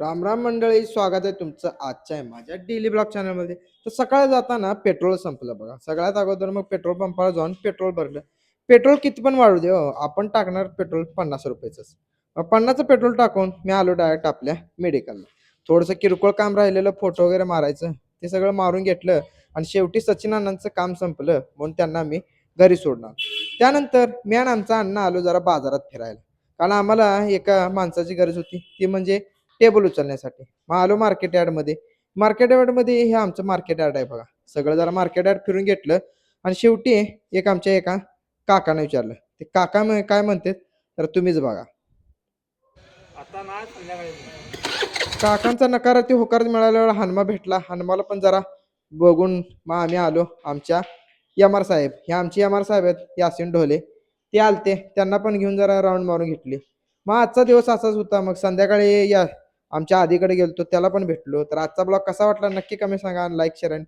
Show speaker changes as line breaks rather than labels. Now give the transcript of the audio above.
राम राम मंडळी स्वागत आहे तुमचं आजच्या आहे माझ्या डेली ब्लॉग चॅनलमध्ये तर सकाळी जाताना पेट्रोल संपलं बघा. सगळ्यात अगोदर मग पेट्रोल पंपावर जाऊन पेट्रोल भरलं. पेट्रोल किती पण वाढू दे हो. आपण टाकणार पेट्रोल पन्नास रुपयाचंच. पन्नासचं पेट्रोल टाकून मी आलो डायरेक्ट आपल्या मेडिकलला थोडंसं किरकोळ काम राहिलेलं फोटो वगैरे मारायचं ते सगळं मारून घेतलं आणि शेवटी सचिन अण्णांचं काम संपलं म्हणून त्यांना मी घरी सोडणार. त्यानंतर मी आणि आमचा अण्णा आलो जरा बाजारात फिरायला. कारण आम्हाला एका माणसाची गरज होती. ती म्हणजे टेबल उचलण्यासाठी. मग आलो मार्केट यार्डमध्ये मार्केट यार्डमध्ये हे आमचं मार्केट यार्ड आहे बघा. सगळं जरा मार्केट यार्ड फिरून घेतलं आणि शेवटी एक आमच्या एका काकाने विचारलं. ते काका काय म्हणतात? तर तुम्हीच बघा. काकांचा नकार ते होकार मिळाल्यावर हनुमा भेटला. हनुमाला पण जरा बघून मग आम्ही आलो. आमच्या एम आर साहेब. हे आमचे आर साहेब आहेत यासिन ढोले. ते आलते. त्यांना पण घेऊन जरा राऊंड मारून घेतली. मग आजचा दिवस असाच होता. मग संध्याकाळी या आमच्या आधीकडे गेलतो त्याला पण भेटलो. तर आजचा ब्लॉग कसा वाटला नक्की कमी सांगा लाईक शेअर अँड